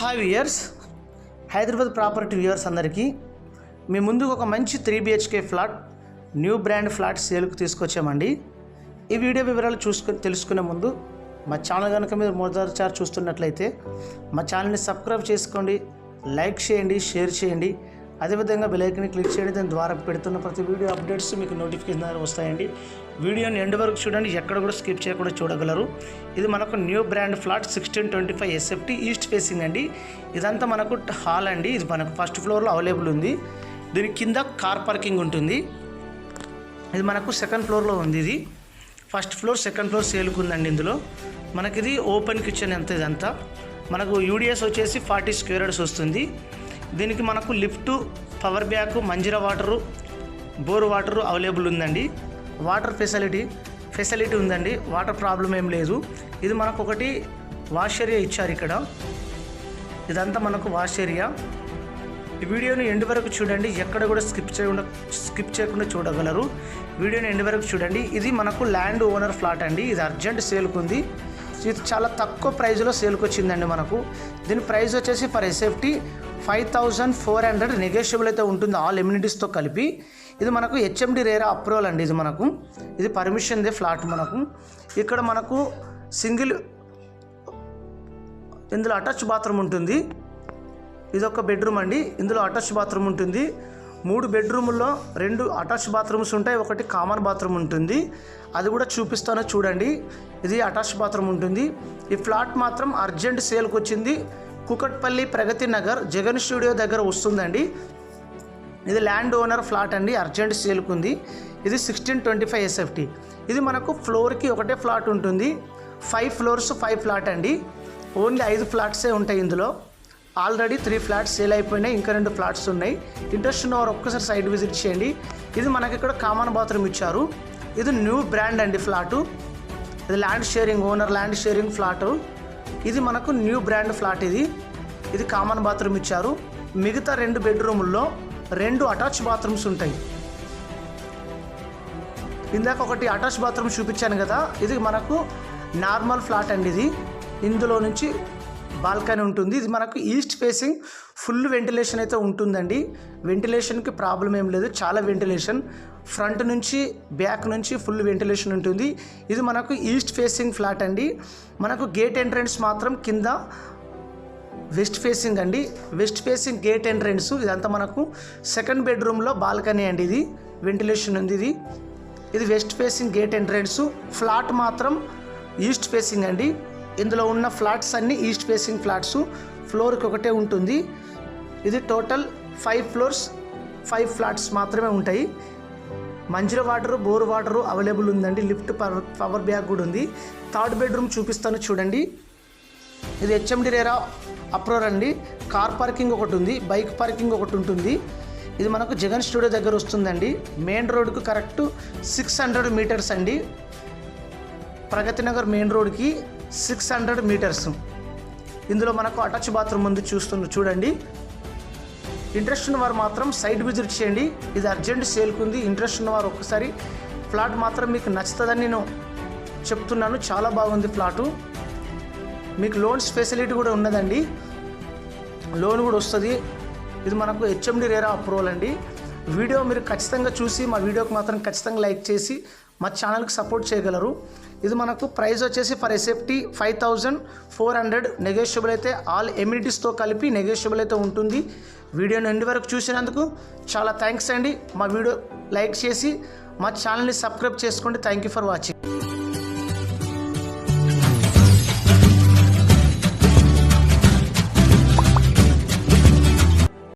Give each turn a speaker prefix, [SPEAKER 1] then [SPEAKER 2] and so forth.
[SPEAKER 1] Hi viewers. Hyderabad property viewers అందరికీ మీ ముందుకు ఒక మంచి three BHK flat new brand flat సేల్కి తీసుకొచ్చామండి. ఈ వీడియో వివరాలు చూసుకొని తెలుసుకునే ముందు మా ఛానల్ కనుక మీరు మొదటిసారి చూస్తున్నట్లయితే మా ఛానల్ని సబ్స్క్రైబ్ చేసుకోండి లైక్ చేయండి షేర్ చేయండి. అదేవిధంగా బెలైకన్ని క్లిక్ చేయండి. దాని ద్వారా పెడుతున్న ప్రతి వీడియో అప్డేట్స్ మీకు నోటిఫికేషన్ ద్వారా వస్తాయండి. వీడియోని ఎండ్ వరకు చూడండి. ఎక్కడ కూడా స్కిప్ చేయకుండా చూడగలరు. ఇది మనకు new brand flat sixteen twenty five SFT east facing అండి. ఇదంతా మనకు హాల్ అండి. ఇది మనకు ఫస్ట్ ఫ్లోర్లో అవైలబుల్ ఉంది. దీని కింద కార్ పార్కింగ్ ఉంటుంది. ఇది మనకు సెకండ్ ఫ్లోర్లో ఉంది ఇది. ఫస్ట్ ఫ్లోర్ సెకండ్ ఫ్లోర్ సేలుకుందండి ఇందులో. మనకి ఇది ఓపెన్ కిచెన్ ఎంత ఇదంతా. మనకు యూడిఎస్ వచ్చేసి ఫార్టీ స్క్వేర్ యార్డ్స్ వస్తుంది. దీనికి మనకు lift power back Manjeera water bore water available ఉందండి. వాటర్ ఫెసిలిటీ ఫెసిలిటీ ఉందండి. వాటర్ ప్రాబ్లం ఏం లేదు. ఇది మనకు ఒకటి వాష్ ఏరియా ఇచ్చారు ఇక్కడ. ఇదంతా మనకు వాష్ ఏరియా. ఈ వీడియోని ఎండ్ వరకు చూడండి. ఎక్కడ కూడా స్కిప్ చేయకుండా స్కిప్ చేయకుండా చూడగలరు. వీడియోని ఎండ్ వరకు చూడండి. ఇది మనకు ల్యాండ్ ఓనర్ ఫ్లాట్ అండి. ఇది అర్జెంట్ సేల్కుంది ఉంది. ఇది చాలా తక్కువ ప్రైజ్లో సేల్కి వచ్చిందండి మనకు. దీని ప్రైస్ వచ్చేసి for SFT five thousand four hundred negotiable అయితే ఉంటుంది ఆల్ ఎమ్యూనిటీస్తో కలిపి. ఇది మనకు హెచ్ఎండి రేరా అప్రూవల్ అండి ఇది మనకు. ఇది పర్మిషన్దే ఫ్లాట్ మనకు. ఇక్కడ మనకు సింగిల్ ఇందులో అటాచ్ బాత్రూమ్ ఉంటుంది. ఇది ఒక బెడ్రూమ్ అండి. ఇందులో అటాచ్ బాత్రూమ్ ఉంటుంది. మూడు బెడ్రూముల్లో రెండు అటాచ్ బాత్రూమ్స్ ఉంటాయి ఒకటి కామన్ బాత్రూమ్ ఉంటుంది. అది కూడా చూపిస్తానో చూడండి. ఇది అటాచ్ బాత్రూమ్ ఉంటుంది. ఈ ఫ్లాట్ మాత్రం అర్జెంట్ సేల్కి వచ్చింది. కుకట్పల్లి ప్రగతి నగర్ జగన్ స్టూడియో దగ్గర వస్తుందండి. ఇది ల్యాండ్ ఓనర్ ఫ్లాట్ అండి అర్జెంట్ సేల్కి ఉంది. ఇది సిక్స్టీన్ ట్వంటీ ఫైవ్ ఎస్ఎఫ్టీ. ఇది మనకు ఫ్లోర్కి ఒకటే ఫ్లాట్ ఉంటుంది. ఫైవ్ ఫ్లోర్స్ ఫైవ్ ఫ్లాట్ అండి. ఓన్లీ ఐదు ఫ్లాట్సే ఉంటాయి ఇందులో. ఆల్రెడీ త్రీ ఫ్లాట్స్ సేల్ అయిపోయినాయి ఇంకా రెండు ఫ్లాట్స్ ఉన్నాయి. ఇంట్రెస్ట్ ఉన్నవారు ఒక్కసారి సైడ్ విజిట్ చేయండి. ఇది మనకి ఇక్కడ కామన్ బాత్రూమ్ ఇచ్చారు. ఇది న్యూ బ్రాండ్ అండి ఫ్లాటు. ఇది land sharing owner land sharing flat. ఇది మనకు న్యూ బ్రాండ్ ఫ్లాట్ ఇది. ఇది కామన్ బాత్రూమ్ ఇచ్చారు. మిగతా రెండు బెడ్రూముల్లో రెండు అటాచ్ బాత్రూమ్స్ ఉంటాయి. ఇందాక ఒకటి అటాచ్ బాత్రూమ్ చూపించాను కదా. ఇది మనకు నార్మల్ ఫ్లాట్ అండి ఇది. ఇందులో నుంచి బాల్కనీ ఉంటుంది. ఇది మనకు ఈస్ట్ ఫేసింగ్ ఫుల్ వెంటిలేషన్ అయితే ఉంటుందండి. వెంటిలేషన్కి ప్రాబ్లం ఏం లేదు. చాలా వెంటిలేషన్. ఫ్రంట్ నుంచి బ్యాక్ నుంచి ఫుల్ వెంటిలేషన్ ఉంటుంది. ఇది మనకు ఈస్ట్ ఫేసింగ్ ఫ్లాట్ అండి. మనకు గేట్ ఎంట్రన్స్ మాత్రం కింద వెస్ట్ ఫేసింగ్ అండి. West facing gate entrance. ఇదంతా మనకు సెకండ్ బెడ్రూమ్లో బాల్కనీ అండి ఇది. వెంటిలేషన్ ఉంది ఇది. ఇది west facing gate entrance. Flat మాత్రం ఈస్ట్ ఫేసింగ్ అండి. ఇందులో ఉన్న ఫ్లాట్స్ అన్నీ ఈస్ట్ ఫేసింగ్ ఫ్లాట్స్. ఫ్లోర్కి ఒకటే ఉంటుంది. ఇది total five floors five flats మాత్రమే ఉంటాయి. Manjira water bore water available ఉందండి. లిఫ్ట్ పవర్ పవర్ బ్యాగ్ కూడా ఉంది. థర్డ్ బెడ్రూమ్ చూపిస్తాను చూడండి. ఇది హెచ్ఎండి రేరా అప్రోర్ అండి. కార్ పార్కింగ్ ఒకటి ఉంది బైక్ పార్కింగ్ ఒకటి ఉంటుంది. ఇది మనకు జగన్ స్టూడియో దగ్గర వస్తుందండి. మెయిన్ రోడ్కు కరెక్ట్ సిక్స్ హండ్రెడ్ మీటర్స్ అండి. ప్రగతి నగర్ మెయిన్ రోడ్కి సిక్స్ హండ్రెడ్ మీటర్స్. ఇందులో మనకు అటాచ్ బాత్రూమ్ ఉంది చూస్తున్న చూడండి. ఇంట్రెస్ట్ ఉన్నవారు మాత్రం సైట్ విజిట్ చేయండి. ఇది అర్జెంట్ సేల్కి ఉంది. ఇంట్రెస్ట్ ఉన్నవారు ఒక్కసారి ఫ్లాట్ మాత్రం మీకు నచ్చుతుందని నేను చెప్తున్నాను. చాలా బాగుంది ఫ్లాటు. మీకు లోన్స్ ఫెసిలిటీ కూడా ఉన్నదండి. లోన్ కూడా వస్తుంది. ఇది మనకు హెచ్ఎండి రేరా అప్రూవల్ అండి. వీడియో మీరు ఖచ్చితంగా చూసి మా వీడియోకి మాత్రం ఖచ్చితంగా లైక్ చేసి మా ఛానల్కి సపోర్ట్ చేయగలరు. ఇది మనకు ప్రైస్ వచ్చేసి for SFT five thousand four hundred. Negotiable అయితే ఆల్ ఎమ్యూనిటీస్తో కలిపి నెగోషియబుల్ అయితే ఉంటుంది. వీడియోని ఎండ్ వరకు చూసినందుకు చాలా థ్యాంక్స్ అండి. మా వీడియో లైక్ చేసి మా ఛానల్ని సబ్స్క్రైబ్ చేసుకోండి. Thank you for watching